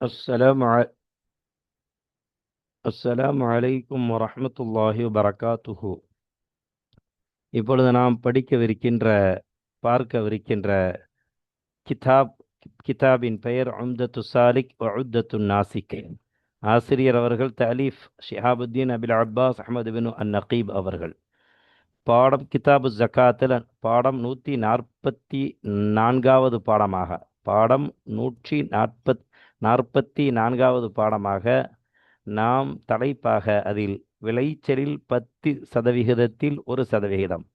السلام ع... السلام عليكم ورحمة الله وبركاته இப்பொழுது நாம் படிக்கவிருக்கின்ற பார்க்கவிருக்கின்ற கிதாப் கிதாபின் பெயர் உம்தத்து சாலிக் உத்தத்து நாசிக் ஆசிரியர் அவர்கள் தலீஃப் Shihabuddin Abil Abbas Ahmad bin an Naqib அவர்கள் பாடம் கிதாபு ஜக்காத்தில் பாடம் நூற்றி நாற்பத்தி நான்காவது பாடமாக பாடம் நூற்றி நாற்பத் நாற்பத்தி நான்காவது பாடமாக நாம் தலைப்பாக அதில் விளைச்சலில் பத்து சதவிகிதத்தில் ஒரு சதவிகிதம்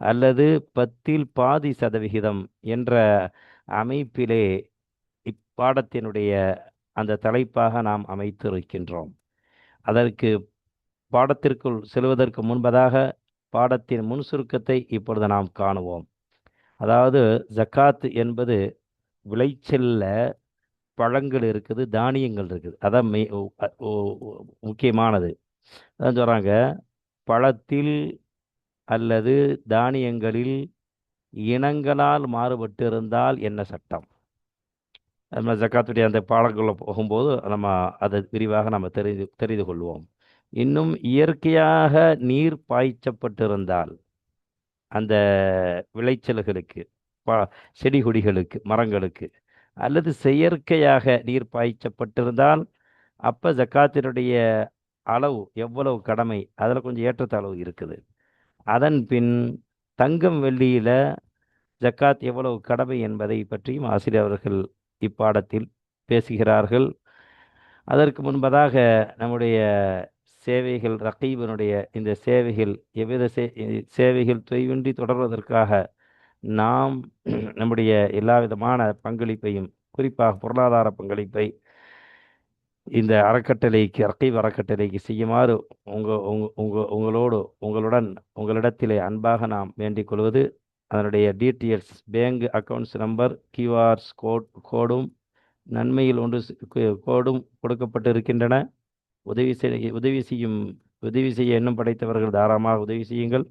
அல்லது பத்தில் பாதி சதவிகிதம் என்ற அமைப்பிலே இப்பாடத்தினுடைய அந்த தலைப்பாக நாம் அமைத்திருக்கின்றோம். அதற்கு பாடத்திற்குள் செல்வதற்கு முன்பதாக பாடத்தின் முன் சுருக்கத்தை இப்பொழுது நாம் காணுவோம். அதாவது ஜக்காத் என்பது விளைச்சலில் பழங்கள் இருக்குது தானியங்கள் இருக்குது. அதான் மெய் முக்கியமானது. அதான் சொல்கிறாங்க பழத்தில் அல்லது தானியங்களில் இனங்களால் மாறுபட்டு இருந்தால் என்ன சட்டம்? நம்ம ஜக்காத்துடைய அந்த பாடங்களில் போகும்போது நம்ம அதை விரிவாக நம்ம தெரிந்து தெரிந்து கொள்வோம். இன்னும் இயற்கையாக நீர் பாய்ச்சப்பட்டிருந்தால் அந்த விளைச்சல்களுக்கு ப செடி கொடிகளுக்கு மரங்களுக்கு அல்லது செயற்கையாக நீர் பாய்ச்சப்பட்டிருந்தால் அப்போ ஜக்காத்தினுடைய அளவு எவ்வளவு கடமை? அதில் கொஞ்சம் ஏற்றத்தாழ்வு இருக்குது. அதன் பின் தங்கம் வெள்ளியில் ஜக்காத் எவ்வளவு கடமை என்பதை பற்றியும் ஆசிரியர் அவர்கள் இப்பாடத்தில் பேசுகிறார்கள். அதற்கு முன்பதாக நம்முடைய சேவைகள் ரகீபனுடைய இந்த சேவைகள் எவ்வித சே சேவைகள் தொய்வின்றி தொடர்வதற்காக நாம் நம்முடைய எல்லா விதமான பங்களிப்பையும் குறிப்பாக பொருளாதார பங்களிப்பை இந்த அறக்கட்டளைக்கு ரகீப் அறக்கட்டளைக்கு செய்யுமாறு உங்கள் உங்க உங்கள் உங்களோடு உங்களுடன் உங்களிடத்திலே அன்பாக நாம் வேண்டிக் கொள்வது அதனுடைய details bank accounts number QRs code கோடும் நன்மையில் ஒன்று கோடும் கொடுக்கப்பட்டு இருக்கின்றன உதவி செய்ய உதவி செய்யும் உதவி செய்ய எண்ணம் படைத்தவர்கள் தாராளமாக உதவி செய்யுங்கள்.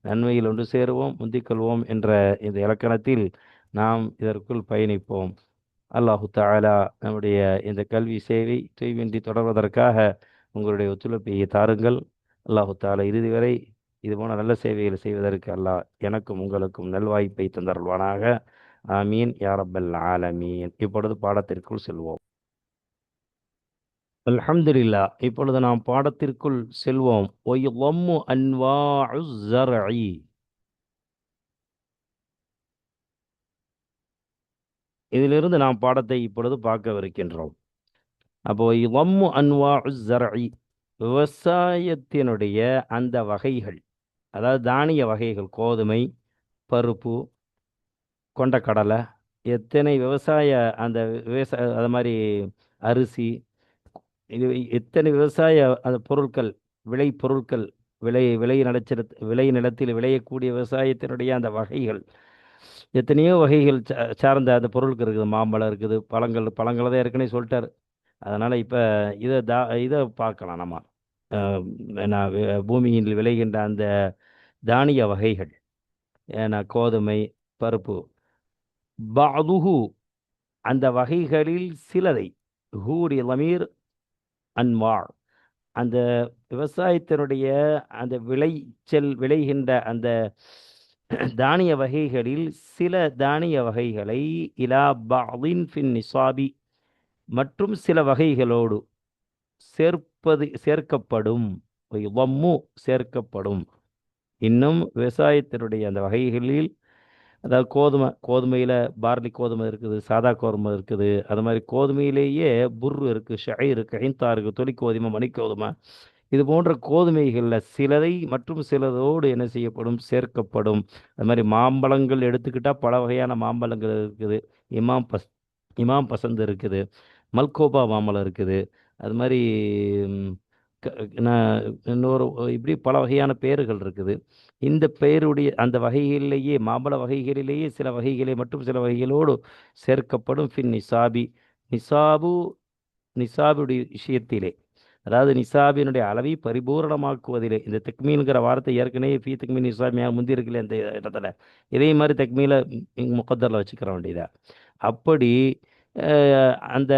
நன்மையில் ஒன்று சேருவோம் முந்திக்கொள்வோம் என்ற இந்த இலக்கணத்தில் நாம் இதற்குள் பயணிப்போம். அல்லாஹு தாலா நம்முடைய இந்த கல்வி சேவை தொய்வின்றி தொடர்வதற்காக உங்களுடைய ஒத்துழைப்பை தாருங்கள். அல்லாஹு தாலா இறுதி வரை இது போன நல்ல சேவைகளை செய்வதற்கு அல்லாஹ் எனக்கும் உங்களுக்கும் நல்வாய்ப்பை தந்தருள்வானாக. ஆமீன். யாரப்பல் ஆலமீன். இப்பொழுது பாடத்திற்குள் செல்வோம். அல்ஹம்துலில்லா இப்பொழுது நாம் பாடத்திற்குள் செல்வோம். ஒய்யம்மு அன்வாஉ இதிலிருந்து நாம் பாடத்தை இப்பொழுது பார்க்கவிருக்கின்றோம். அப்போ வம்மு அன்வாஉ ஸர்இ விவசாயத்தினுடைய அந்த வகைகள் அதாவது தானிய வகைகள் கோதுமை பருப்பு கொண்டக்கடலை எத்தனை விவசாய அந்த விவசாய அது மாதிரி அரிசி இது எத்தனை விவசாய அந்த பொருட்கள் விளை பொருட்கள் விளை விளை நிலச்சிட விளை நிலத்தில் விளையக்கூடிய விவசாயத்தினுடைய அந்த வகைகள். எத்தனையோ வகைகள் சார்ந்த அந்த பொருட்கள் இருக்குது. மாம்பழம் இருக்குது பழங்கள் பழங்களை தான் ஏற்கனவே சொல்லிட்டார். அதனால் இப்போ இதை தா இதை பார்க்கலாம் நம்ம. ஏன்னா பூமியில் விளைகின்ற அந்த தானிய வகைகள். ஏன்னா கோதுமை பருப்பு. பாதுகு அந்த வகைகளில் சிலதை. ஹூரி லமீர் அன்வார். அந்த விவசாயத்தினுடைய அந்த விளைச்சல் விளைகின்ற அந்த தானிய வகைகளில் சில தானிய வகைகளை இலா பாதின் ஃபின் நிசாபி மற்றும் சில வகைகளோடு சேர்ப்பது சேர்க்கப்படும் வம்மு சேர்க்கப்படும். இன்னும் விவசாயத்தினுடைய அந்த வகைகளில் அதாவது கோதுமை கோதுமையில் பார்லி கோதுமை இருக்குது சாதா கோதுமை இருக்குது. அது மாதிரி கோதுமையிலேயே புர் இருக்குது ஷை இருக்குது ஐந்தா இருக்குது தொலி கோதுமை மணி கோதுமை. இது போன்ற கோதுமைகளில் சிலதை மற்றும் சிலதோடு என்ன செய்யப்படும்? சேர்க்கப்படும். அது மாதிரி மாம்பழங்கள் எடுத்துக்கிட்டால் பல வகையான மாம்பழங்கள் இருக்குது. இமாம் பஸ் இமாம் பசந்து இருக்குது. மல்கோபா மாம்பழம் இருக்குது. அது மாதிரி இன்னொரு இப்படி பல வகையான பெயர்கள் இருக்குது. இந்த பெயருடைய அந்த வகைகளிலேயே மாம்பழ வகைகளிலேயே சில வகைகளை மற்றும் சில வகைகளோடு சேர்க்கப்படும். ஃபின் நிசாபி நிசாபு நிசாபுடைய விஷயத்திலே. அதாவது நிசாபினுடைய அளவை பரிபூரணமாக்குவதிலே. இந்த தெக்மீன்கிற வார்த்தை ஏற்கனவே ஃபி தெக்மீன் நிசாமியாக முந்திருக்கல இந்த இடத்துல. இதே மாதிரி தெக்மீல முக்கத்தரில் வச்சுக்கிற வேண்டியதா. அப்படி அந்த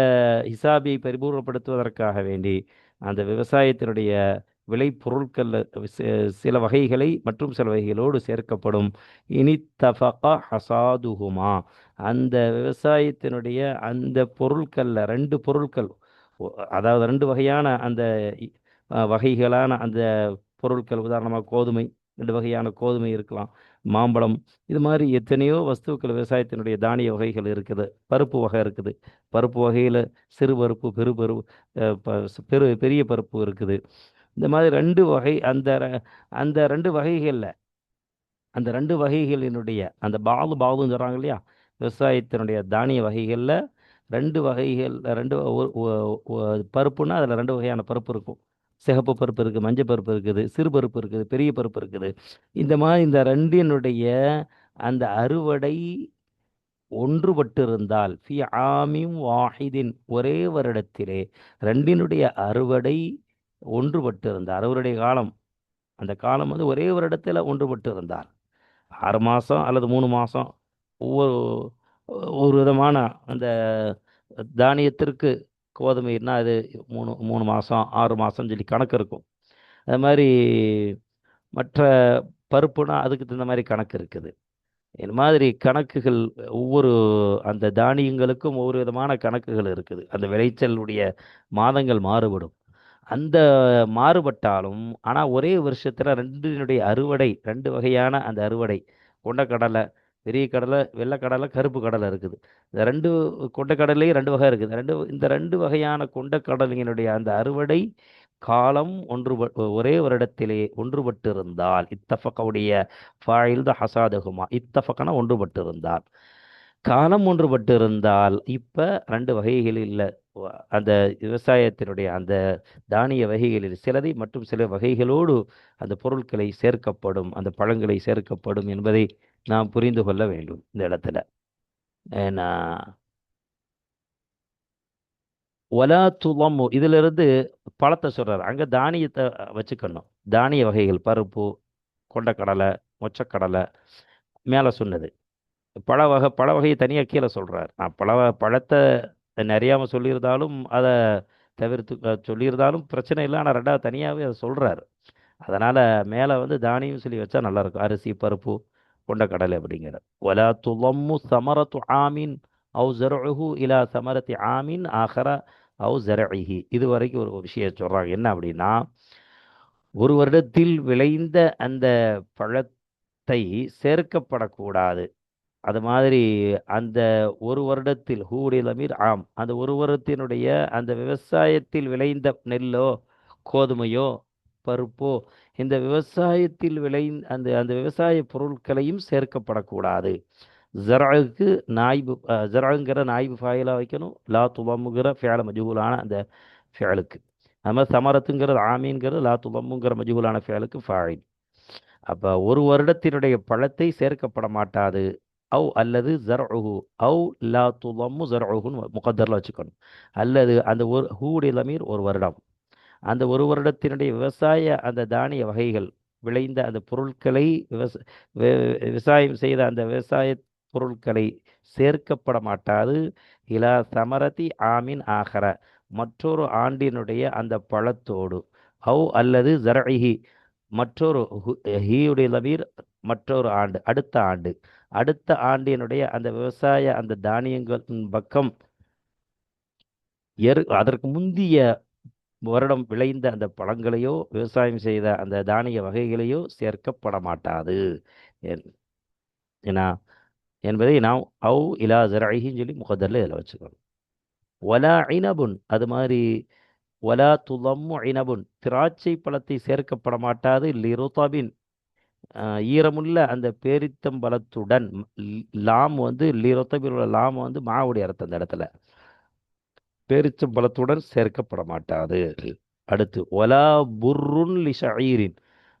ஹிசாபியை பரிபூர்ணப்படுத்துவதற்காக வேண்டி அந்த விவசாயத்தினுடைய விளைபொருட்கள் சில வகைகளை மற்றும் சில வகைகளோடு சேர்க்கப்படும். இனித்தஃபகா ஹசாதுகுமா அந்த விவசாயத்தினுடைய அந்த பொருட்களில் ரெண்டு பொருட்கள் அதாவது ரெண்டு வகையான அந்த வகைகளான அந்த பொருட்கள் உதாரணமாக கோதுமை ரெண்டு வகையான கோதுமை இருக்கலாம். மாம்பழம் இது மாதிரி எத்தனையோ வஸ்துக்கள் விவசாயத்தினுடைய தானிய வகைகள் இருக்குது பருப்பு வகை இருக்குது. பருப்பு வகையில் சிறு பருப்பு பெரு பருப்பு ப- பெரு பெரிய பருப்பு இருக்குது. இந்த மாதிரி ரெண்டு வகை அந்த அந்த ரெண்டு வகைகளில் அந்த ரெண்டு வகைகளினுடைய அந்த பாலு பாதுன்னு சொல்கிறாங்க இல்லையா விவசாயத்தினுடைய தானிய வகைகளில் ரெண்டு வகைகள் ரெண்டு பருப்புன்னா அதில் ரெண்டு வகையான பருப்பு இருக்கும். சிகப்பு பருப்பு இருக்குது மஞ்சள் பருப்பு இருக்குது சிறு பருப்பு இருக்குது பெரிய பருப்பு இருக்குது. இந்த மாதிரி இந்த ரெண்டினுடைய அந்த அறுவடை ஒன்றுபட்டு இருந்தால் ஃபி ஆமிம் வாஹிதின் ஒரே வருடத்திலே ரெண்டினுடைய அறுவடை ஒன்றுபட்டு இருந்தால் அறுவடை காலம் அந்த காலம் வந்து ஒரே வருடத்தில் ஒன்றுபட்டு இருந்தால் ஆறு மாதம் அல்லது மூணு மாதம் ஒவ்வொரு ஒரு விதமான அந்த தானியத்திற்கு கோதுமைன்னா அது மூணு மூணு மாதம் ஆறு மாதம் சொல்லி கணக்கு இருக்கும். அது மாதிரி மற்ற பருப்புனா அதுக்கு தகுந்த மாதிரி கணக்கு இருக்குது. இந்த மாதிரி கணக்குகள் ஒவ்வொரு அந்த தானியங்களுக்கும் ஒவ்வொரு விதமான கணக்குகள் இருக்குது. அந்த விளைச்சலுடைய மாதங்கள் மாறுபடும். அந்த மாறுபட்டாலும் ஆனால் ஒரே வருஷத்தில் ரெண்டினுடைய அறுவடை ரெண்டு வகையான அந்த அறுவடை கொண்டக்கடலை பெரிய கடலை வெள்ளைக்கடலை கருப்பு கடலை இருக்குது. இந்த ரெண்டு கொண்டக்கடலையும் ரெண்டு வகை இருக்குது. ரெண்டு இந்த ரெண்டு வகையான கொண்டக்கடலையினுடைய அந்த அறுவடை காலம் ஒன்று ஒரே வருடத்திலே ஒன்றுபட்டு இருந்தால் ஃபாயில் த ஹசாதகுமா இத்தஃபக்கனா ஒன்றுபட்டு இருந்தால் காலம் ஒன்றுபட்டு இருந்தால் இப்போ ரெண்டு வகைகளில் இல்லை. அந்த விவசாயத்தினுடைய அந்த தானிய வகைகளில் சிலதை மற்றும் சில வகைகளோடு அந்த பொருட்களை சேர்க்கப்படும் அந்த பழங்களை சேர்க்கப்படும் என்பதை நாம் புரிந்து கொள்ள வேண்டும் இந்த இடத்துல. ஏன்னா ஒலா துலம்மு இதிலிருந்து பழத்தை சொல்கிறார் அங்கே தானியத்தை வச்சுக்கணும். தானிய வகைகள் பருப்பு கொண்டக்கடலை மொச்சக்கடலை மேலே சொன்னது. பழ வகை பழ வகையை தனியாக கீழே சொல்கிறார் நான் பழ பழத்தை நிறையாமல் சொல்லியிருந்தாலும் அதை தவிர்த்து சொல்லியிருந்தாலும் பிரச்சனை இல்லை. ஆனால் ரெண்டாவது தனியாகவே அதை சொல்கிறாரு அதனால் மேலே வந்து தானியம் சொல்லி வச்சா நல்லாயிருக்கும் அரிசி பருப்பு கொண்ட கடலை அப்படிங்கிற ஒலா துலம்மு சமரத்து ஆமின் அவு ஜரஹு இலா சமரத்தி ஆமின் ஆஹர அவு ஜரஹி இது வரைக்கும் ஒரு விஷயம் சொல்கிறாங்க என்ன அப்படின்னா ஒரு வருடத்தில் விளைந்த அந்த பழத்தை சேர்க்கப்படக்கூடாது. அது மாதிரி அந்த ஒரு வருடத்தில் ஹூடில் அமீர் ஆம். அந்த ஒரு வருடத்தினுடைய அந்த விவசாயத்தில் விளைந்த நெல்லோ கோதுமையோ பருப்போ இந்த விவசாயத்தில் விளை அந்த அந்த விவசாய பொருட்களையும் சேர்க்கப்படக்கூடாது. ஜராவுக்கு நாய்பு ஜராங்கிற நாய்பு ஃபாயிலாக வைக்கணும். லா துபம்முங்கிற ஃபேல மஜூலான அந்த ஃபேலுக்கு அது மாதிரி சமரத்துங்கிறது ஆமீன்கிறது லா துபம்முங்கிற மஜூலான ஃபேலுக்கு ஃபாயில். அப்போ ஒரு வருடத்தினுடைய பழத்தை சேர்க்கப்பட மாட்டாது. அவு அல்லது ஜர்உஹு அவு லா துலம்மு ஜர்உஹுன்னு முகத்தரில் வச்சுக்கணும். அல்லது அந்த ஒரு ஹூடைய லமீர் ஒரு வருடம். அந்த ஒரு வருடத்தினுடைய விவசாய அந்த தானிய வகைகள் விளைந்த அந்த பொருட்களை விவச விவசாயம் செய்த அந்த விவசாய பொருட்களை சேர்க்கப்பட மாட்டாது. இலா சமரதி ஆமின் ஆகர மற்றொரு ஆண்டினுடைய அந்த பழத்தோடு அவு அல்லது ஜரஹி மற்றொரு ஹு- ஹீயுடைய லபீர் மற்றொரு ஆண்டு அடுத்த ஆண்டு. அடுத்த ஆண்டினுடைய அந்த விவசாய அந்த தானியங்கள் பக்கம் எரு அதற்கு முந்திய வருடம் விளைந்த அந்த பழங்களையோ விவசாயம் செய்த அந்த தானிய வகைகளையோ சேர்க்கப்பட மாட்டாது. என்- ஏன்னா என்பதை நாம் அவு இலா ஜரஹின்னு சொல்லி முகதரில் இதில் வச்சுக்கணும். ஒலா இனபுன் அது மாதிரி ஒலா துலம்மு இனபுன் திராட்சை பழத்தை சேர்க்கப்பட மாட்டாது. லிரோதாபின் ஈரமுள்ள அந்த பேரித்தம்பலத்துடன் லாம் வந்து லிரோத்தபின் உள்ள லாம் வந்து மாவுடைய அர்த்தம் அந்த இடத்துல. பேரிச்சம்பழத்துடன் சேர்க்கப்பட மாட்டாது. அடுத்து ஒலா புர்ருன் லி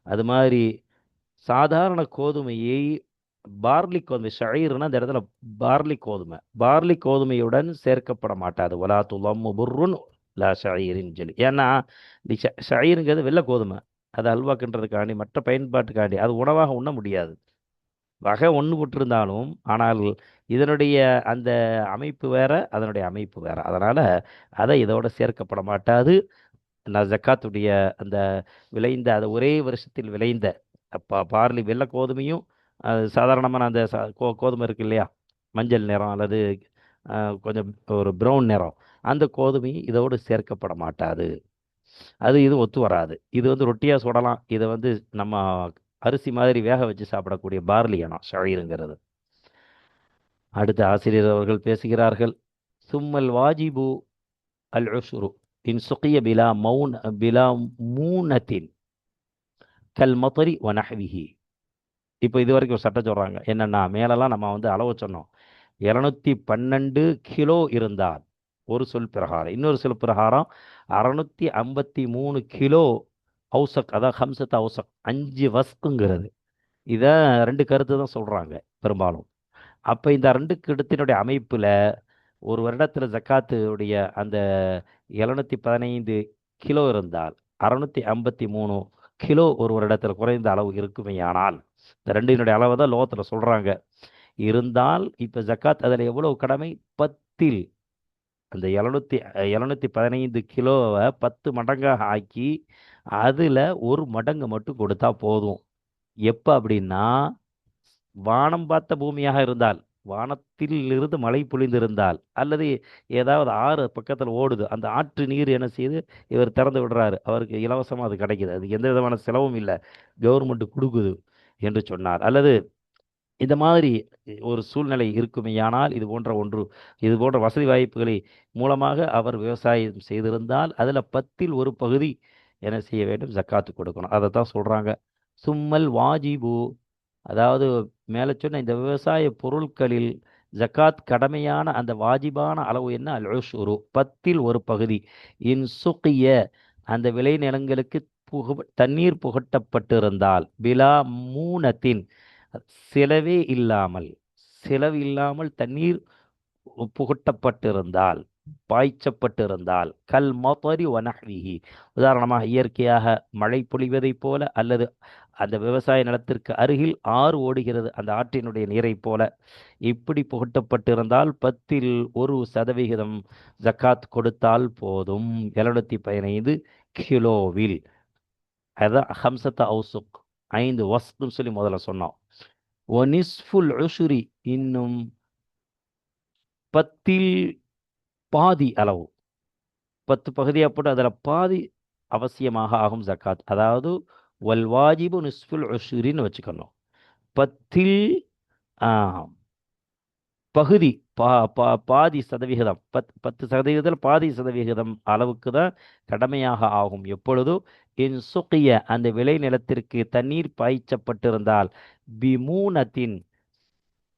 அது மாதிரி சாதாரண கோதுமையை பார்லி கோதுமை ஷஈர்னா அந்த இடத்துல பார்லி கோதுமை. பார்லி கோதுமையுடன் சேர்க்கப்பட மாட்டாது. ஒலா துலம் புர்ருன் லா ஷஈரின் சொல்லி. ஏன்னா இந்த வெள்ளை கோதுமை. அது அல்வாக்குன்றதுக்காண்டி மற்ற பயன்பாட்டுக்காண்டி அது உணவாக உண்ண முடியாது. வகை ஒன்று விட்டுருந்தாலும் ஆனால் இதனுடைய அந்த அமைப்பு வேற அதனுடைய அமைப்பு வேற. அதனால அதை இதோட சேர்க்கப்பட மாட்டாது. நான் ஜக்காத்துடைய அந்த விளைந்த அது ஒரே வருஷத்தில் விளைந்த அப்போ பார்லி வெள்ளை கோதுமையும் சாதாரணமாக சாதாரணமான அந்த சா கோ கோதுமை இருக்கு இல்லையா? மஞ்சள் நிறம் அல்லது கொஞ்சம் ஒரு ப்ரௌன் நிறம். அந்த கோதுமை இதோடு சேர்க்கப்பட மாட்டாது. அது இது ஒத்து வராது. இது வந்து ரொட்டியாக சுடலாம். இதை வந்து நம்ம அரிசி மாதிரி வேக வச்சு சாப்பிடக்கூடிய பார்லி இனம் ஷழீருங்கிறது அடுத்த ஆசிரியர் அவர்கள் பேசுகிறார்கள் சும்மல் வாஜிபு அல் உஷ்ரு இன் சுகிய பிலா மௌன் பிலா மூனத்தின் கல் மத்தரி வனஹ்விஹி இப்போ இது வரைக்கும் ஒரு சட்டம் சொல்கிறாங்க என்னென்னா மேலெல்லாம் நம்ம வந்து அளவு சொன்னோம். இரநூத்தி பன்னெண்டு கிலோ இருந்தால் ஒரு சொல் பிரகாரம். இன்னொரு சொல் பிரகாரம் அறநூற்றி ஐம்பத்தி மூணு கிலோ அவுசக் அதான் ஹம்சத் அவுசக் அஞ்சு வஸ்குங்கிறது இதை ரெண்டு கருத்து தான் சொல்கிறாங்க பெரும்பாலும். அப்போ இந்த ரெண்டு கிடத்தினுடைய அமைப்பில் ஒரு வருடத்தில் ஜக்காத்துடைய அந்த எழுநூற்றி பதினைந்து கிலோ இருந்தால் அறநூற்றி ஐம்பத்தி மூணு கிலோ ஒரு வருடத்தில் குறைந்த அளவு இருக்குமே ஆனால் இந்த ரெண்டினுடைய அளவை தான் லோகத்தில் சொல்கிறாங்க இருந்தால் இப்போ ஜக்காத் அதில் எவ்வளோ கடமை? பத்தில். அந்த எழுநூத்தி எழுநூத்தி பதினைந்து கிலோவை பத்து மடங்காக ஆக்கி அதில் ஒரு மடங்கு மட்டும் கொடுத்தா போதும். எப்போ அப்படின்னா வானம் பார்த்த பூமியாக இருந்தால் வானத்தில் இருந்து மழை பொழிந்திருந்தால் அல்லது ஏதாவது ஆறு பக்கத்தில் ஓடுது அந்த ஆற்று நீர் என்ன செய்யுது இவர் திறந்து விடுறாரு. அவருக்கு இலவசமாக அது கிடைக்கிது. அது எந்த விதமான செலவும் இல்லை. கவர்மெண்ட் கொடுக்குது என்று சொன்னார். அல்லது இந்த மாதிரி ஒரு சூழ்நிலை இருக்குமேயானால் இது போன்ற ஒன்று இது போன்ற வசதி வாய்ப்புகளை மூலமாக அவர் விவசாயம் செய்திருந்தால் அதில் பத்தில் ஒரு பகுதி என்ன செய்ய வேண்டும்? ஜக்காத்து கொடுக்கணும். அதை தான் சொல்கிறாங்க சும்மல் வாஜிபு. அதாவது மேலே சொன்ன இந்த விவசாய பொருட்களில் ஜக்காத் கடமையான அந்த வாஜிபான அளவு என்ன? அல் உஷ்ரு பத்தில் ஒரு பகுதி. இன்சுக்கிய அந்த விளைநிலங்களுக்கு புகு தண்ணீர் புகட்டப்பட்டிருந்தால் பிலா மூனத்தின் செலவே இல்லாமல் செலவு இல்லாமல் தண்ணீர் புகட்டப்பட்டிருந்தால் பாய்ச்சப்பட்டிருந்தால் கல் மொத்தரி வனஹ்விஹி உதாரணமாக இயற்கையாக மழை பொழிவதைப் போல அல்லது அந்த விவசாய நிலத்திற்கு அருகில் ஆறு ஓடுகிறது. அந்த ஆற்றினுடைய நீரைப் போல இப்படி புகட்டப்பட்டிருந்தால் பத்தில் ஒரு சதவிகிதம் ஜக்காத் கொடுத்தால் போதும். எழுநூத்தி பதினைந்து கிலோவில். அதான் ஹம்சத்த அவுசுக். ஐந்து வஸ்னு சொல்லி முதல்ல சொன்னோம் ஒனிஸ்ஃபுல் உஷுரி இன்னும் பத்தில் பாதி அளவு. பத்து பகுதியாக போட்டு அதில் பாதி அவசியமாக ஆகும் ஜக்காத். அதாவது வல் வாஜிபு நிஸ்ஃபுல் உஷுரின்னு வச்சுக்கணும். பத்தில் பகுதி பா பா பாதி சதவிகிதம் பத் பத்து சதவிகிதத்தில் பாதி சதவிகிதம் அளவுக்கு தான் கடமையாக ஆகும். எப்பொழுதோ என் சுக்கிய அந்த விளை நிலத்திற்கு தண்ணீர் பாய்ச்சப்பட்டிருந்தால் பிமூனத்தின்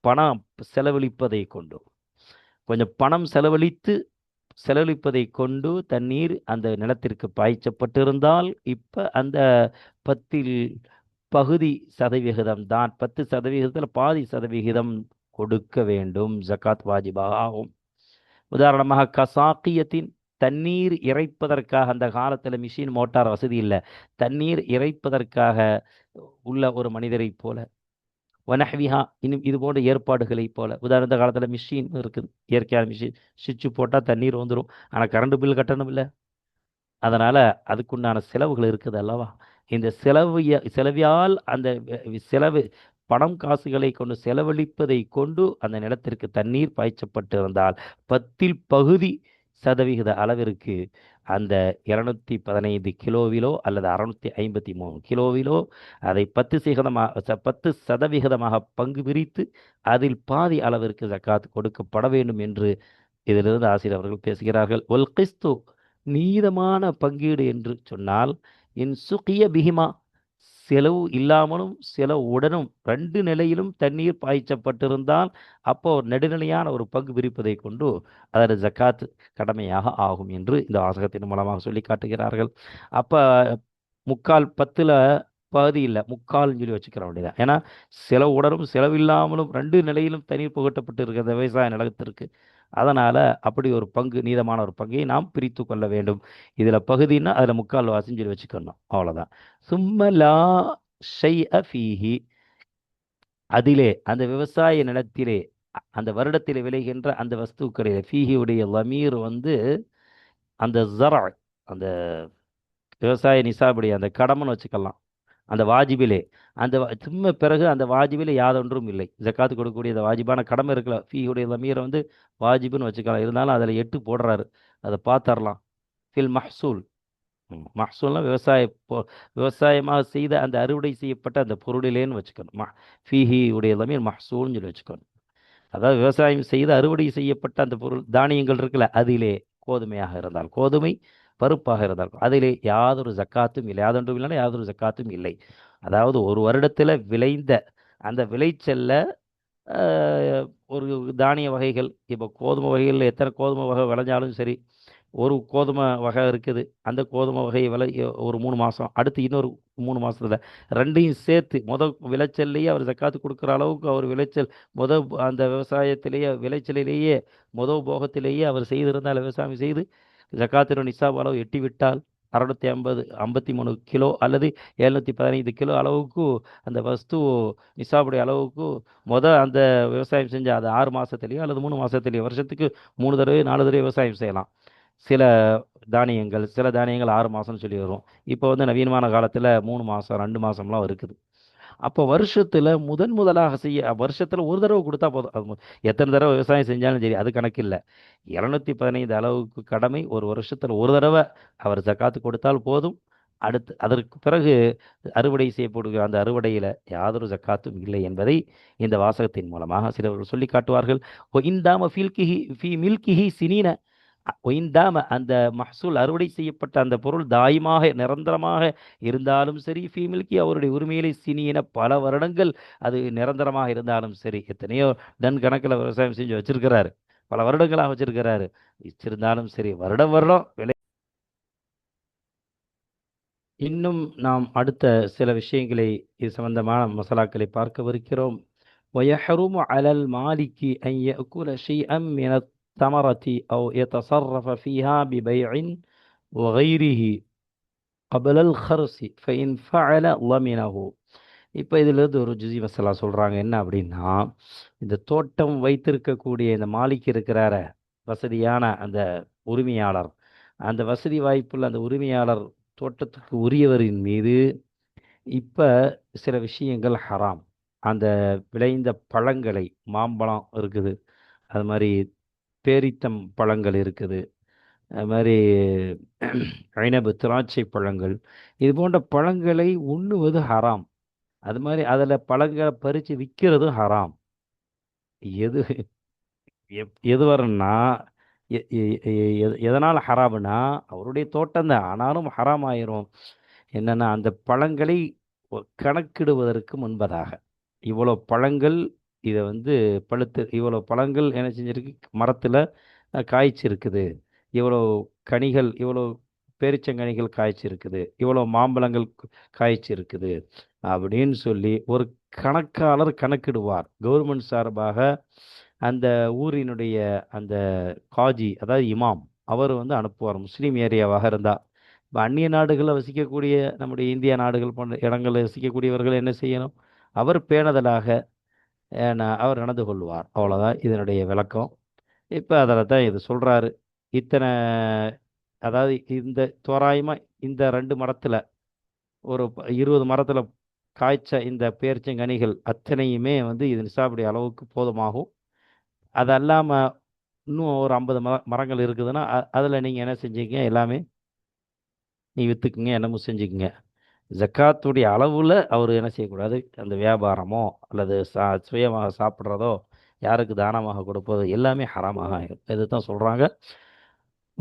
பணம் செலவழிப்பதை கொண்டு கொஞ்சம் பணம் செலவழித்து செலவழிப்பதை கொண்டு தண்ணீர் அந்த நிலத்திற்கு பாய்ச்சப்பட்டிருந்தால் இப்போ அந்த பத்தில் பகுதி சதவிகிதம் தான். பத்து சதவிகிதத்தில் பாதி சதவிகிதம் கொடுக்க வேண்டும். ஜக்காத் வாஜிபாக ஆகும் உதாரணமாக கசாக்கியத்தின் தண்ணீர் இறைப்பதற்காக அந்த காலத்தில் மிஷின் மோட்டார் வசதி இல்லை. தண்ணீர் இறைப்பதற்காக உள்ள ஒரு மனிதரைப் போல வனஹ்விஹா இன்னும் இது போன்ற ஏற்பாடுகளை போல. உதாரண காலத்தில் மிஷின் இருக்குது. இயற்கையான மிஷின் சுவிட்சு போட்டால் தண்ணீர் வந்துடும் ஆனால் கரண்ட் பில் கட்டணும் இல்லை. அதனால் அதுக்குண்டான செலவுகள் இருக்குது அல்லவா? இந்த செலவு செலவியால் அந்த செலவு பணம் காசுகளை கொண்டு செலவழிப்பதை கொண்டு அந்த நிலத்திற்கு தண்ணீர் பாய்ச்சப்பட்டிருந்தால் பத்தில் பகுதி சதவிகித அளவிற்கு அந்த இருநூத்தி பதினைந்து கிலோவிலோ அல்லது அறுநூத்தி ஐம்பத்தி மூணு கிலோவிலோ அதை பத்து சதமாக ச- பத்து சதவிகிதமாக பங்கு பிரித்து அதில் பாதி அளவிற்கு ஜக்காத் கொடுக்கப்பட வேண்டும் என்று இதிலிருந்து ஆசிரியர் அவர்கள் பேசுகிறார்கள். ஒல் கிஸ்து நீதமான பங்கீடு என்று சொன்னால் இன் சுகிய பிகிமா செலவு இல்லாமலும் செலவுடனும் ரெண்டு நிலையிலும் தண்ணீர் பாய்ச்சப்பட்டிருந்தால் அப்போ ஒரு ஒரு பங்கு பிரிப்பதை கொண்டு அதன் ஜக்காத் கடமையாக ஆகும் என்று இந்த வாசகத்தின் மூலமாக சொல்லி காட்டுகிறார்கள். அப்போ முக்கால் பத்தில் பாதி இல்லை முக்கால்னு சொல்லி வச்சுக்கிற வேண்டியது ஏன்னா செலவுடனும் செலவில்லாமலும் ரெண்டு நிலையிலும் தண்ணீர் புகட்டப்பட்டு இருக்கிற விவசாய நிலத்திற்கு. அதனால் அப்படி ஒரு பங்கு நீதமான ஒரு பங்கை நாம் பிரித்து கொள்ள வேண்டும். இதில் பகுதின்னா அதில் முக்கால் வாசின்னு சொல்லி வச்சுக்கணும். அவ்வளோதான் சும்மலா ஷை அஃபீஹி அதிலே அந்த விவசாய நிலத்திலே அந்த வருடத்தில் விளைகின்ற அந்த வஸ்துக்களில் ஃபீஹியுடைய லமீர் வந்து அந்த ஜரா அந்த விவசாய நிசாபுடைய அந்த கடமைன்னு வச்சுக்கலாம். அந்த வாஜிபிலே. அந்த வா- பிறகு அந்த வாஜிபிலே யாதொன்றும் இல்லை. ஜக்காத்து கொடுக்கக்கூடிய அந்த வாஜிபான கடமை இருக்கலாம் ஃபீயுடைய லமீரை வந்து வாஜிபுன்னு வச்சுக்கலாம். இருந்தாலும் அதில் எட்டு போடுறாரு. அதை பார்த்தரலாம் ஃபில் மஹ்சூல். மஹசூல்னால் விவசாய விவசாயமாக செய்த அந்த அறுவடை செய்யப்பட்ட அந்த பொருளிலேன்னு வச்சுக்கணும். ம ஃபீஹி உடைய லமீர் மஹ்சூல்னு சொல்லி வச்சுக்கணும். அதாவது விவசாயம் செய்து அறுவடை செய்யப்பட்ட அந்த பொருள் தானியங்கள் இருக்குல்ல அதிலே கோதுமையாக இருந்தால் கோதுமை பருப்பாக இருந்தால் அதிலே யாதொரு ஜக்காத்தும் இல்லை. யாதொன்றும் இல்லைன்னா யாதொரு ஜக்காத்தும் இல்லை. அதாவது ஒரு வருடத்தில் விளைந்த அந்த விளைச்சல்ல ஒரு தானிய வகைகள் இப்போ கோதுமை வகைகளில் எத்தனை கோதுமை வகை விளைஞ்சாலும் சரி ஒரு கோதுமை வகை இருக்குது. அந்த கோதுமை வகையை விளை ஒரு மூணு மாதம் அடுத்து இன்னொரு மூணு மாதத்துல ரெண்டையும் சேர்த்து முத விளைச்சல்லையே அவர் ஜக்காத்து கொடுக்குற அளவுக்கு அவர் விளைச்சல் முத அந்த விவசாயத்திலேயே விளைச்சலிலேயே முத போகத்திலேயே அவர் செய்திருந்தால் விவசாயம் செய்து ஜக்காத்தின் நிசாப் அளவு எட்டி விட்டால் அறுநூத்தி ஐம்பது ஐம்பத்தி மூணு கிலோ அல்லது எழுநூற்றி பதினைந்து கிலோ அளவுக்கு அந்த வஸ்து நிசாபுடைய அளவுக்கு முத அந்த விவசாயம் செஞ்ச அது ஆறு மாதத்துலேயோ அல்லது மூணு மாதத்துலேயோ வருஷத்துக்கு மூணு தடவை நாலு தடவை விவசாயம் செய்யலாம். சில தானியங்கள் சில தானியங்கள் ஆறு மாதம்னு சொல்லி வரும். இப்போ வந்து நவீனமான காலத்தில் மூணு மாதம் ரெண்டு மாதம்லாம் இருக்குது. அப்போ வருஷத்தில் முதன் முதலாக செய்ய வருஷத்தில் ஒரு தடவை கொடுத்தா போதும். அது எத்தனை தடவை விவசாயம் செஞ்சாலும் சரி அது கணக்கு இல்லை. இரநூத்தி பதினைந்து அளவுக்கு கடமை ஒரு வருஷத்தில் ஒரு தடவை அவர் ஜக்காத்து கொடுத்தால் போதும். அடுத்து அதற்கு பிறகு அறுவடை செய்யப்படுகிற அந்த அறுவடையில் யாதொரு ஜக்காத்தும் இல்லை என்பதை இந்த வாசகத்தின் மூலமாக சிலர்கள் சொல்லி காட்டுவார்கள். இந்தாம ஃபீல்கிஹி ஃபீ மில்கிஹி சினீன ஒயிந்தாம அந்த மஹ்சூல் அறுவடை செய்யப்பட்ட அந்த பொருள் தாயமாக நிரந்தரமாக இருந்தாலும் சரி ஃபீ மில்கி அவருடைய உரிமையிலே சினியின பல வருடங்கள் அது நிரந்தரமாக இருந்தாலும் சரி எத்தனையோ டன் கணக்கில் விவசாயம் செஞ்சு வச்சிருக்கிறாரு பல வருடங்களாக வச்சிருக்கிறாரு வச்சிருந்தாலும் சரி வருடம் வருடம் விலை இன்னும் நாம் அடுத்த சில விஷயங்களை இது சம்பந்தமான மசாலாக்களை பார்க்கவிருக்கிறோம் ويحرم على المالك أن يأكل شيئا من الثمرة أو يتصرف فيها ببيع وغيره قبل الخرص فإن فعل ضمنه இப்போ இதிலிருந்து ஒரு ஜுசி மசாலா சொல்கிறாங்க என்ன அப்படின்னா இந்த தோட்டம் வைத்திருக்கக்கூடிய இந்த மாலிக் இருக்கிறார வசதியான அந்த உரிமையாளர் அந்த வசதி வாய்ப்புள்ள அந்த உரிமையாளர் தோட்டத்துக்கு உரியவரின் மீது இப்போ சில விஷயங்கள் ஹராம் அந்த விளைந்த பழங்களை மாம்பழம் இருக்குது அது மாதிரி பேரித்தம் பழங்கள் இருக்குது. அது மாதிரி கைனபு திராட்சை பழங்கள். இது போன்ற பழங்களை உண்ணுவது ஹராம். அது மாதிரி அதில் பழங்களை பறித்து விற்கிறதும் ஹராம். எது எப் எது வரும்னா எதனால் ஹராம்னா அவருடைய தோட்டம் தான். ஆனாலும் ஹராம் ஆயிரும். என்னென்னா அந்த பழங்களை கணக்கிடுவதற்கு முன்பதாக. இவ்வளோ பழங்கள் இதை வந்து பழுத்து இவ்வளோ பழங்கள் என்ன செஞ்சிருக்கு? மரத்தில் காய்ச்சிருக்குது. இவ்வளோ கனிகள் இவ்வளோ பேரிச்சங்கனிகள் காய்ச்சிருக்குது. இவ்வளோ மாம்பழங்கள் காய்ச்சிருக்குது. அப்படின்னு சொல்லி ஒரு கணக்காளர் கணக்கிடுவார். கவர்மெண்ட் சார்பாக அந்த ஊரினுடைய அந்த காஜி அதாவது இமாம் அவர் வந்து அனுப்புவார். முஸ்லீம் ஏரியாவாக இருந்தால் இப்போ அந்நிய நாடுகளில் வசிக்கக்கூடிய நம்முடைய இந்திய நாடுகள் போன்ற இடங்களில் வசிக்கக்கூடியவர்கள் என்ன செய்யணும்? அவர் பேணுதலாக அவர் நடந்து கொள்வார். அவ்வளோதான் இதனுடைய விளக்கம். இப்போ அதில் தான் இது சொல்கிறாரு இத்தனை அதாவது இந்த தோராயமாக இந்த ரெண்டு மரத்தில் ஒரு ப- இருபது மரத்தில் காய்ச்ச இந்த பேர்ச்சங்கனிகள் அத்தனையுமே வந்து இது நிசாபுடைய அளவுக்கு போதுமாகும். அது அல்லாமல் இன்னும் ஒரு ஐம்பது மர மரங்கள் இருக்குதுன்னா அதில் நீங்கள் என்ன செஞ்சீங்க எல்லாமே நீ விற்றுக்குங்க என்னமோ செஞ்சுக்குங்க. ஜக்காத்துடைய அளவில் அவர் என்ன செய்யக்கூடாது? அந்த வியாபாரமோ அல்லது சா சுயமாக சாப்பிட்றதோ யாருக்கு தானமாக கொடுப்பதோ எல்லாமே ஹராமாக ஆயிரும். இது தான் சொல்கிறாங்க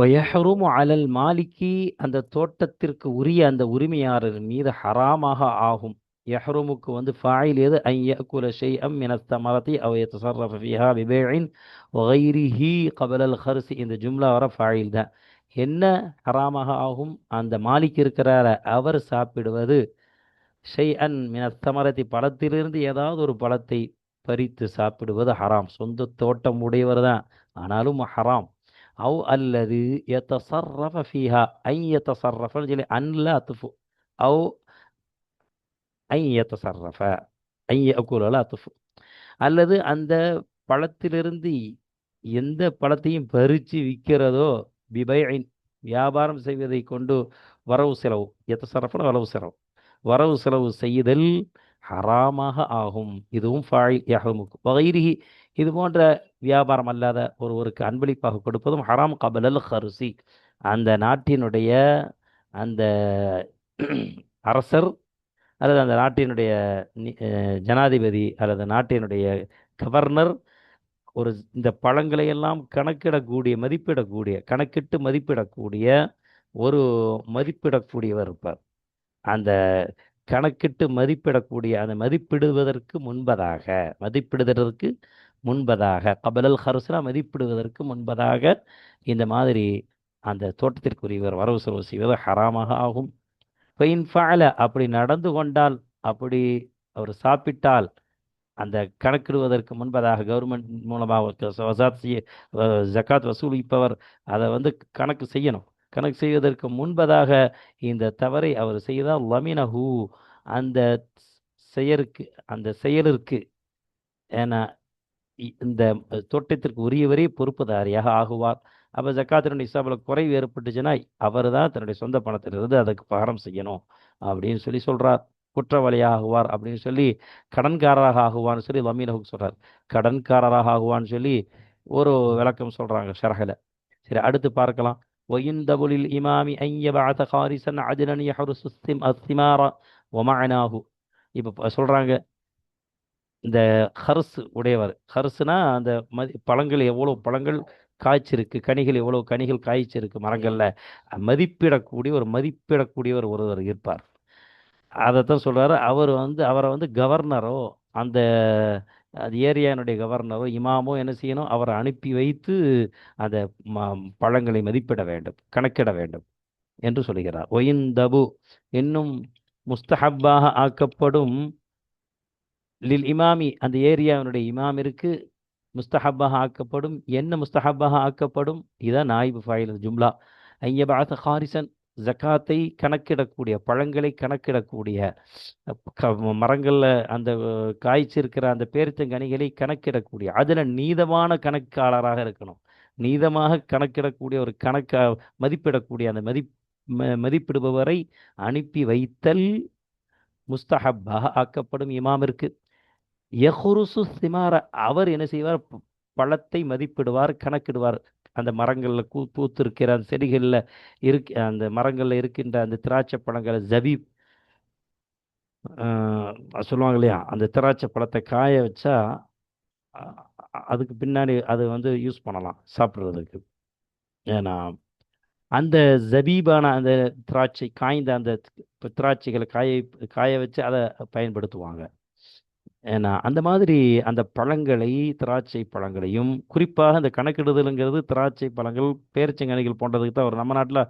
வயஹரும் அலல் மாலிக்கி அந்த தோட்டத்திற்கு உரிய அந்த உரிமையாளர் மீது ஹராமாக ஆகும். யஹ்ருமுக்கு வந்து ஃபாயில் எது? ஐ யக்குல ஷைஅம் மின தமரத்தி அவ் யத்தசர்ரஃப ஃபிஹா பிபைஇன் கபலல் ஹர்சி. இந்த ஜும்லா வர ஃபாயில் தான் என்ன ஹராமாக ஆகும்? அந்த மாலிக் இருக்கிறார அவர் சாப்பிடுவது. ஷெய் அன் மினத்தமரத்தி பழத்திலிருந்து ஏதாவது ஒரு பழத்தை பறித்து சாப்பிடுவது ஹராம். சொந்த தோட்டம் உடையவர் தான் ஆனாலும் ஹராம். அவ் அல்லது எத்தசர்ரஃப ஃபீஹா ஐ எத்தசர்ரஃபன்னு சொல்லி அன்ல அத்துஃபு. அவ் ஐ எத்தசர்ரஃப ஐ அக்குலல அத்துஃபு. அல்லது அந்த பழத்திலிருந்து எந்த பழத்தையும் பறித்து விற்கிறதோ பிபைன் வியாபாரம் செய்வதை கொண்டு வரவு செலவு. எத்த சரப்புன வரவு செலவு. வரவு செலவு செய்தல் ஹராமாக ஆகும். இதுவும் ஃபாயில் யஹமுக்கு வகைரிஹி இது போன்ற வியாபாரம் அல்லாத ஒருவருக்கு அன்பளிப்பாக கொடுப்பதும் ஹராம் கபலல் ஹருசி. அந்த நாட்டினுடைய அந்த அரசர் அல்லது அந்த நாட்டினுடைய ஜனாதிபதி அல்லது நாட்டினுடைய கவர்னர் ஒரு இந்த பழங்களை எல்லாம் கணக்கிடக்கூடிய மதிப்பிடக்கூடிய கணக்கிட்டு மதிப்பிடக்கூடிய ஒரு மதிப்பிடக்கூடியவர் இருப்பார். அந்த கணக்கிட்டு மதிப்பிடக்கூடிய அந்த மதிப்பிடுவதற்கு முன்பதாக மதிப்பிடுவதற்கு முன்பதாக கபலல் ஹர்ஸ்னா மதிப்பிடுவதற்கு முன்பதாக இந்த மாதிரி அந்த தோட்டத்திற்குரியவர் வரவு செலவு செய்வது ஹராமாக ஆகும். ஃபைன் ஃபஅல அப்படி நடந்து கொண்டால் அப்படி அவர் சாப்பிட்டால் அந்த கணக்கிடுவதற்கு முன்பதாக கவர்மெண்ட் மூலமாக வசாத் செய்ய ஜக்காத் வசூலிப்பவர் அதை வந்து கணக்கு செய்யணும். கணக்கு செய்வதற்கு முன்பதாக இந்த தவறை அவர் செய்தால் லமினஹு அந்த செயலுக்கு அந்த செயலிற்கு ஏன்னா இந்த தோட்டத்திற்கு உரியவரே பொறுப்புதாரியாக ஆகுவார். அப்போ ஜக்காத்தினுடைய இசாபில் குறைவு ஏற்பட்டுச்சுன்னா அவர் தான் தன்னுடைய சொந்த பணத்திலிருந்து அதுக்கு பகரம் செய்யணும் அப்படின்னு சொல்லி சொல்கிறார் குற்றவாளியாகுவார் அப்படின்னு சொல்லி கடன்காரராக ஆகுவான்னு சொல்லி லமீனஹுக்கு சொல்கிறார் கடன்காரராக ஆகுவான்னு சொல்லி ஒரு விளக்கம் சொல்கிறாங்க ஷரகில் சரி அடுத்து பார்க்கலாம். ஒயிந்தபுலில் இமாமி ஐயபாத காரிசன் அதிரன் யஹருசு அஸ்திமாரா ஒமானாஹு இப்போ சொல்கிறாங்க இந்த ஹர்ஸ் உடையவர். ஹர்ஸ்னா அந்த மதி பழங்கள் எவ்வளோ பழங்கள் காய்ச்சிருக்கு கனிகள் எவ்வளோ கனிகள் காய்ச்சிருக்கு மரங்களில். மதிப்பிடக்கூடிய ஒரு மதிப்பிடக்கூடியவர் ஒருவர் இருப்பார். அதைத்தான் சொல்கிறாரு அவர் வந்து அவரை வந்து கவர்னரோ அந்த அது ஏரியானுடைய கவர்னரோ இமாமோ என்ன செய்யணும்? அவரை அனுப்பி வைத்து அந்த ம- பழங்களை மதிப்பிட வேண்டும் கணக்கிட வேண்டும் என்று சொல்கிறார் ஒயின் தபு இன்னும் முஸ்தஹப்பாக ஆக்கப்படும் லில் இமாமி அந்த ஏரியாவினுடைய இமாமிற்கு முஸ்தஹப்பாக ஆக்கப்படும் என்ன முஸ்தஹப்பாக ஆக்கப்படும்? இதான் நாயிபு ஃபாயில் ஜும்லா. ஐயபாத ஹாரிசன் ஜக்காத்தை கணக்கிடக்கூடிய பழங்களை கணக்கிடக்கூடிய க- அந்த காய்ச்சிருக்கிற அந்த பேரித்தங்கனிகளை கணக்கிடக்கூடிய அதில் நீதமான கணக்காளராக இருக்கணும். நீதமாக கணக்கிடக்கூடிய ஒரு கணக்க மதிப்பிடக்கூடிய அந்த மதி ம- மதிப்பிடுபவரை அனுப்பி வைத்தல் முஸ்தஹப்பாக ஆக்கப்படும் இமாமிற்கு. எஹுருசு சிமார அவர் என்ன செய்வார்? பழத்தை மதிப்பிடுவார் கணக்கிடுவார். அந்த மரங்களில் கூ பூத்திருக்கிற அந்த செடிகளில் இருக்க அந்த மரங்களில் இருக்கின்ற அந்த திராட்சை பழங்களை ஜபீப் சொல்லுவாங்க இல்லையா? அந்த திராட்சை பழத்தை காய வச்சா அதுக்கு பின்னாடி அது வந்து யூஸ் பண்ணலாம் சாப்பிட்றதுக்கு. ஏன்னா அந்த ஜபீபான அந்த திராட்சை காய்ந்த அந்த திராட்சைகளை காய காய வச்சு அதை பயன்படுத்துவாங்க. ஏன்னா அந்த மாதிரி அந்த பழங்களை திராட்சை பழங்களையும் குறிப்பாக அந்த கணக்கிடுதலுங்கிறது திராட்சை பழங்கள் பேரிச்சங்கனிகள் போன்றதுக்கு தான் ஒரு நம்ம நாட்டில்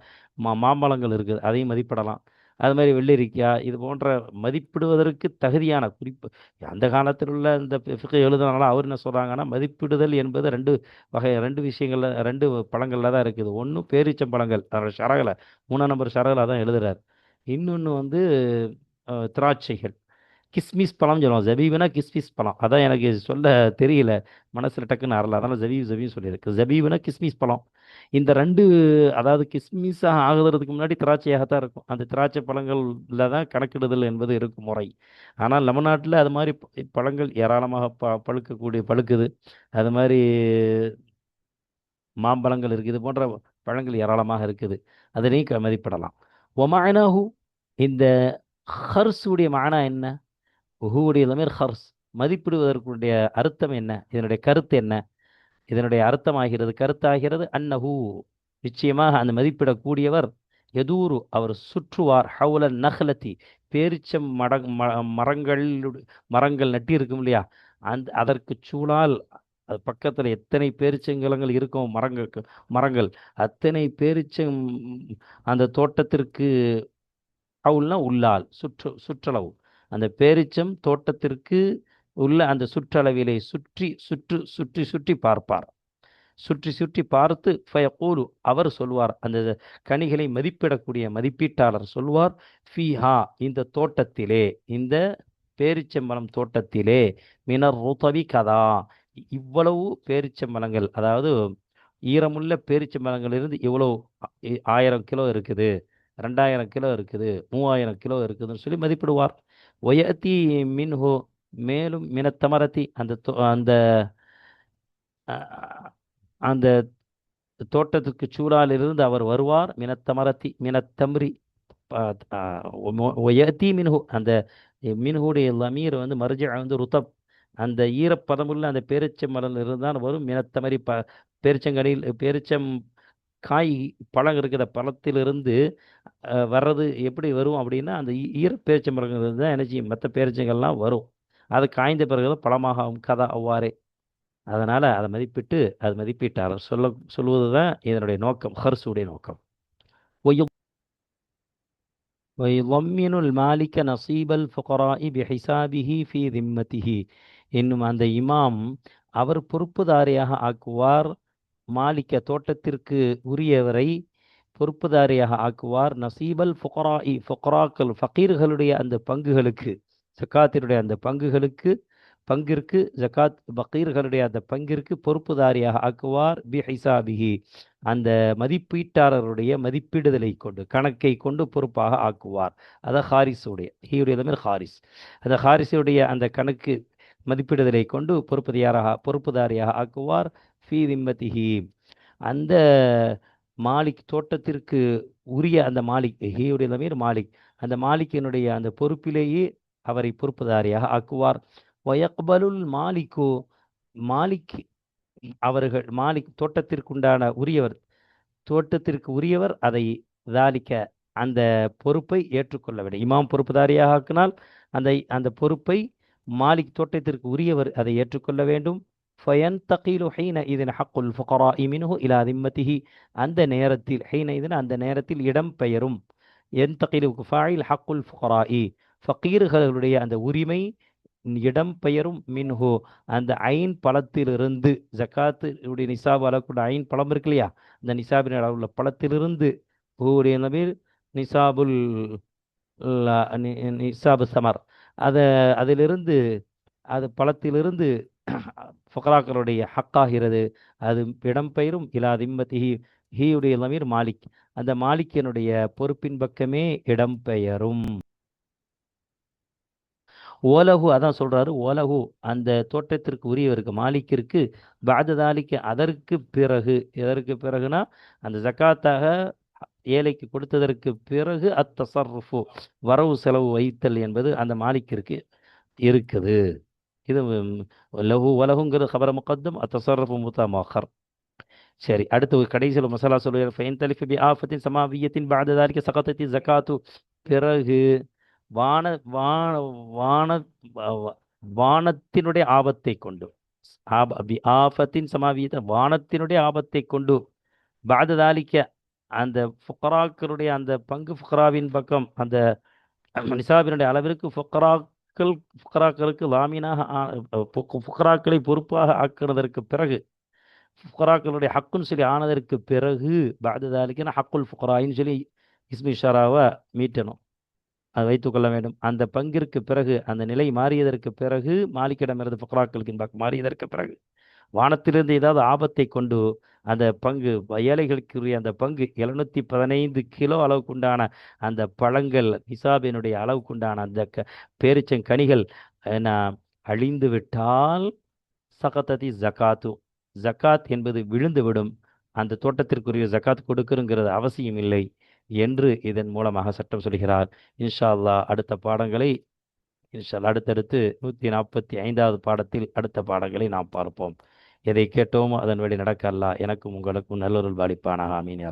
மா மாம்பழங்கள் இருக்குது. அதையும் மதிப்பிடலாம். அது மாதிரி வெள்ளரிக்காய் இது போன்ற மதிப்பிடுவதற்கு தகுதியான குறிப்பு. அந்த காலத்தில் உள்ள இந்த ஃபிகை எழுதுனால அவர் என்ன சொல்கிறாங்கன்னா மதிப்பிடுதல் என்பது ரெண்டு வகை ரெண்டு விஷயங்களில் ரெண்டு பழங்களில் தான் இருக்குது. ஒன்று பேரிச்சம்பழங்கள் அதோட சரகலை மூணாம் நம்பர் சரகலை தான் எழுதுகிறார் இன்னொன்று வந்து திராட்சைகள். கிஸ்மிஸ் பழம் சொல்லுவோம் ஜபீப்னா கிஸ்மிஸ் பழம். அதான் எனக்கு சொல்ல தெரியல. மனசில் டக்குன்னு அறல. அதனால் ஜபீப் ஜபீப் சொல்லியிருக்கு. ஜபீப்னா கிஸ்மிஸ் பழம். இந்த ரெண்டு அதாவது கிஸ்மிஸாக ஆகுறதுக்கு முன்னாடி திராட்சையாக தான் இருக்கும். அந்த திராட்சை பழங்களில் தான் கணக்கிடுதல் என்பது இருக்கும் முறை. ஆனால் நம்ம நாட்டில் அது மாதிரி பழங்கள் ஏராளமாக ப பழுக்கக்கூடிய பழுக்குது. அது மாதிரி மாம்பழங்கள் இருக்குது. இது போன்ற பழங்கள் ஏராளமாக இருக்குது. அதனையும் மதிப்பிடலாம் ஒமானாஹு இந்த ஹர்ஸுடைய மானா என்ன? ஹூவுடைய லமீர் ஹர்ஸ். மதிப்பிடுவதற்குடைய அர்த்தம் என்ன? இதனுடைய கருத்து என்ன? இதனுடைய அர்த்தமாகிறது கருத்தாகிறது அன்னஹு. நிச்சயமாக அந்த மதிப்பிடக்கூடியவர் எதூரு அவர் சுற்றுவார் ஹவுல நகலத்தி பேரிச்சம் மட ம- மரங்கள் மரங்கள் நட்டி இருக்கும் இல்லையா? அந்த அதற்கு சூழால் அது பக்கத்தில் எத்தனை பேரிச்சங்கலங்கள் இருக்கும் மரங்கள் மரங்கள் அத்தனை பேரிச்சம் அந்த தோட்டத்திற்கு ஹவுல்னா உள்ளால் சுற்று சுற்றளவு. அந்த பேரிச்சம் தோட்டத்திற்கு உள்ள அந்த சுற்றளவிலே சுற்றி சுற்று சுற்றி சுற்றி பார்ப்பார். சுற்றி சுற்றி பார்த்து ஃபயகூலு அவர் சொல்வார். அந்த கனிகளை மதிப்பிடக்கூடிய மதிப்பீட்டாளர் சொல்வார். ஃபீஹா இந்த தோட்டத்திலே இந்த பேரிச்சம்பழம் தோட்டத்திலே மினர் ருதவி கதா இவ்வளவு பேரிச்சம்பழங்கள் அதாவது ஈரமுள்ள பேரிச்சம்பழங்களிலிருந்து இவ்வளவு ஆயிரம் கிலோ இருக்குது ரெண்டாயிரம் கிலோ இருக்குது மூவாயிரம் கிலோ இருக்குதுன்னு சொல்லி மதிப்பிடுவார். ஒயத்தி மின்ஹோ மேலும் மினத்தமரத்தி அந்த தோ- அந்த அந்த தோட்டத்துக்கு சூழாலிருந்து அவர் வருவார். மினத்தமரத்தி மினத்தம்ரி ஒயத்தி மின்ஹு அந்த மின்ஹுடைய லமீர் வந்து மர்ஜ வந்து ருத்தப் அந்த ஈரப்பதமுள்ள அந்த பேரிச்சம்பழம் இருந்து தான் வரும் மினத்தமரி ப பேரிச்சங்கனில் பேரிச்சம் காய் பழம் இருக்கிற பழத்திலிருந்து வர்றது எப்படி வரும் அப்படின்னா அந்த ஈ- ஈர பேரிச்சம்பழங்கள் தான் என்ன செய்யும் மற்ற பேரிச்சங்கள்லாம் வரும் அது காய்ந்த பிறகு தான் பழமாக ஆகும் கதா அவ்வாறே அதனால் அதை மதிப்பிட்டு அது மதிப்பீட்டாளர் சொல்ல சொல்வது தான் இதனுடைய நோக்கம் ஹர்ஸுடைய நோக்கம் ويض- ويضمن المالك نصيب الفقراء بحسابه في ذمته என்னும் அந்த இமாம் அவர் பொறுப்புதாரியாக ஆக்குவார் மாலிக்க தோட்டத்திற்கு உரியவரை பொறுப்புதாரியாக ஆக்குவார். நசீபல் ஃபுக்ரா இ ஃபுக்ராக்கள் ஃபக்கீர்களுடைய அந்த பங்குகளுக்கு ஜக்காத்தினுடைய அந்த பங்குகளுக்கு பங்கிற்கு ஜக்காத் பக்கீர்களுடைய அந்த பங்கிற்கு பொறுப்புதாரியாக ஆக்குவார். பி ஹிசாபிஹி அந்த மதிப்பீட்டாளருடைய மதிப்பீடுதலை கொண்டு கணக்கை கொண்டு பொறுப்பாக ஆக்குவார். அத ஹாரிஸுடைய ஹீயுடைய தமிழ் ஹாரிஸ். அந்த ஹாரிஸுடைய அந்த கணக்கு மதிப்பிடுதலை கொண்டு பொறுப்புதாரியாக பொறுப்புதாரியாக ஆக்குவார். ஃபி திம்மதிஹி அந்த மாலிக் தோட்டத்திற்கு உரிய அந்த மாலிக் ஹீயுடைய தமிழ் மாலிக் அந்த மாலிக்கினுடைய அந்த பொறுப்பிலேயே அவரை பொறுப்புதாரியாக ஆக்குவார். வயக்பலுல் மாலிக்கு மாலிக் அவர்கள் மாலிக் தோட்டத்திற்குண்டான உரியவர் தோட்டத்திற்கு உரியவர் அதை தாலிக்க அந்த பொறுப்பை ஏற்றுக்கொள்ள வேண்டும். இமாம் பொறுப்புதாரியாக ஆக்கினால் அந்த அந்த பொறுப்பை மாலிக் தோட்டத்திற்கு உரியவர் அதை ஏற்றுக்கொள்ள வேண்டும். ஃபயன்தகிலு ஹீன இதன் ஹக்குல் ஃபுகரா மின்ஹு இலா திம்மத்திஹி அந்த நேரத்தில் ஹீன இதன் அந்த நேரத்தில் இடம் பெயரும். என் தகீலு ஃபாயில் ஹக்குல் ஃபுகராஇ ஃபக்கீர்களுடைய அந்த உரிமை இடம் பெயரும் மின்ஹு. அந்த ஐன் பழத்திலிருந்து ஜக்காத்துடைய நிசாப் ஐன் பழம் இருக்கு இல்லையா அந்த நிசாபின் அளவுள்ள பழத்திலிருந்து ஹூடைய நபீர் நிசாபுல் நிசாபு சமர். அதை அதிலிருந்து அது பழத்திலிருந்து ஃபுகராக்களுடைய ஹக்காகிறது. அது இடம்பெயரும் இலா திம்மதிஹி ஹீயுடைய லமீர் மாலிக். அந்த மாலிக்கினுடைய பொறுப்பின் பக்கமே இடம்பெயரும் ஓலகு அதான் சொல்கிறாரு ஓலகு அந்த தோட்டத்திற்கு உரியவருக்கு மாலிக்கிற்கு பாததாலிக்கு அதற்கு பிறகு எதற்கு பிறகுனா அந்த ஜக்காத்தாக ஏழைக்கு கொடுத்ததற்கு பிறகு அத்தசர்ஃபு வரவு செலவு வைத்தல் என்பது அந்த மாலிக்கிற்கு இருக்குது. இது லகு லஹு வலகுங்கிறது ஹபர முகத்தம் அத்தசர்ஃபு முத்தமஹர் சரி அடுத்து கடைசியில் மசாலா சொல்லுவார் ஃபைன் தலிஃபி பி ஆஃபத்தின் சமாவியத்தின் பாததாலிக்க சகத்தத்தி ஜக்காத்து பிறகு வான வான வான வ- வானத்தினுடைய ஆபத்தை கொண்டு ஆப அபி ஆஃபத்தின் சமாவியத்த வானத்தினுடைய ஆபத்தை கொண்டு பாததாலிக்க அந்த ஃபுக்கராக்களுடைய அந்த பங்கு ஃபுக்கராவின் பக்கம் அந்த நிசாபினுடைய அளவிற்கு மக்கள் புக்கராக்களுக்கு லாமீனாக ஆ- ஃபுக்- பொறுப்பாக ஆக்குறதற்கு பிறகு ஃபுக்கராக்களுடைய ஹக்குன்னு சொல்லி ஆனதற்கு பிறகு பாததாலிக்கன ஹக்குல் ஃபுக்கராயின்னு சொல்லி இஸ்மி ஷராவை மீட்டணும். அதை வைத்துக்கொள்ள வேண்டும். அந்த பங்கிற்கு பிறகு அந்த நிலை மாறியதற்கு பிறகு மாலிக்கிடமிருந்து ஃபுக்கராக்களுக்கு மாறியதற்கு பிறகு. வானத்திலிருந்து ஏதாவது ஆபத்தை கொண்டு அந்த பங்கு ஏழைகளுக்குரிய அந்த பங்கு எழுநூத்தி பதினைந்து கிலோ அளவுக்குண்டான அந்த பழங்கள் நிசாபினுடைய அளவுக்குண்டான அந்த க பேரிச்சங்கனிகள் என்ன அழிந்து விட்டால் சகத்ததி ஜகாத்து ஜகாத் என்பது விழுந்துவிடும். அந்த தோட்டத்திற்குரிய ஜகாத் கொடுக்கணுங்கிறது அவசியம் இல்லை என்று இதன் மூலமாக சட்டம் சொல்கிறார். இன்ஷா அல்லா அடுத்த பாடங்களை இன்ஷா அடுத்தடுத்து நூற்றி நாற்பத்தி ஐந்தாவது பாடத்தில் அடுத்த பாடங்களை நாம் பார்ப்போம். எதை கேட்டோமோ அதன் வழி நடக்க அல்லாஹ் எனக்கும் உங்களுக்கும் நல்லொருள் பாலிப்பானாக அமீன் யா